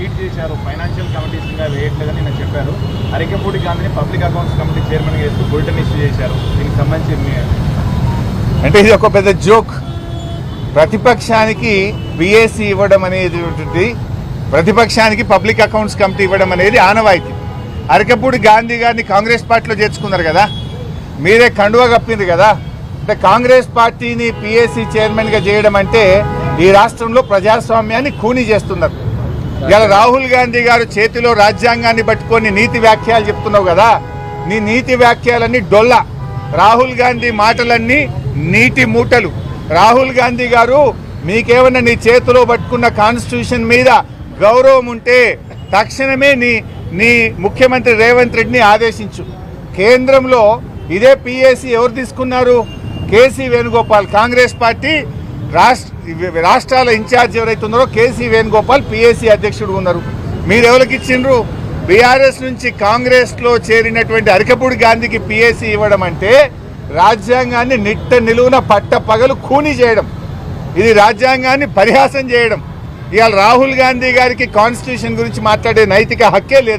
Tweet చేశారు financial committees వేయట్లేదని నేను చెప్పారు. అరికపూడి గాంధీని పబ్లిక్ అకౌంట్స్ కమిటీ చైర్మన్గా చేస్తూ బులెటిన్ ఇష్యూ చేశారు. దీనికి సంబంధించి అంటే ఇది ఒక పెద్ద జోక్. ప్రతిపక్షానికి పిఏసి ఇవ్వడం అనేది ఉంటుంది. ప్రతిపక్షానికి పబ్లిక్ అకౌంట్స్ కమిటీ ఇవ్వడం అనేది ఆనవాయితీ. అరకపూడి గాంధీ గారిని కాంగ్రెస్ పార్టీలో చేర్చుకున్నారు కదా? మీరే కండువా కప్పింది కదా? అంటే కాంగ్రెస్ పార్టీని పిఎస్సి చైర్మన్గా చేయడం అంటే ఈ రాష్ట్రంలో ప్రజాస్వామ్యాన్ని ఖూనీ చేస్తున్నారు. ఇలా రాహుల్ గాంధీ గారు చేతిలో రాజ్యాంగాన్ని పట్టుకొని నీతి వ్యాఖ్యలు చెప్తున్నావు కదా నీ నీతి వ్యాఖ్యలన్నీ డొల్ల. రాహుల్ గాంధీ మాటలన్నీ నీటి మూటలు. రాహుల్ గాంధీ గారు మీకేమన్నా నీ చేతిలో పట్టుకున్న కాన్స్టిట్యూషన్ మీద గౌరవం ఉంటే తక్షణమే నీ నీ ముఖ్యమంత్రి రేవంత్ రెడ్డిని ఆదేశించు. కేంద్రంలో ఇదే పిఎస్సి ఎవరు తీసుకున్నారు? కేసీ వేణుగోపాల్ కాంగ్రెస్ పార్టీ రాష్ట్ర రాష్ట్రాల ఇన్ఛార్జ్ ఎవరైతే ఉన్నారో కేసీ వేణుగోపాల్ పిఎస్సి అధ్యక్షుడు ఉన్నారు. మీరు ఎవరికి ఇచ్చిండ్రు? బీఆర్ఎస్ నుంచి కాంగ్రెస్లో చేరినటువంటి అరికపూడి గాంధీకి పిఎస్సి ఇవ్వడం అంటే రాజ్యాంగాన్ని నిట్ట నిలువున పట్ట పగలు ఖూనీ చేయడం. ఇది రాజ్యాంగాన్ని పరిహాసం చేయడం. ఇవాళ రాహుల్ గాంధీ గారికి కాన్స్టిట్యూషన్ గురించి మాట్లాడే నైతిక హక్కే లేదు.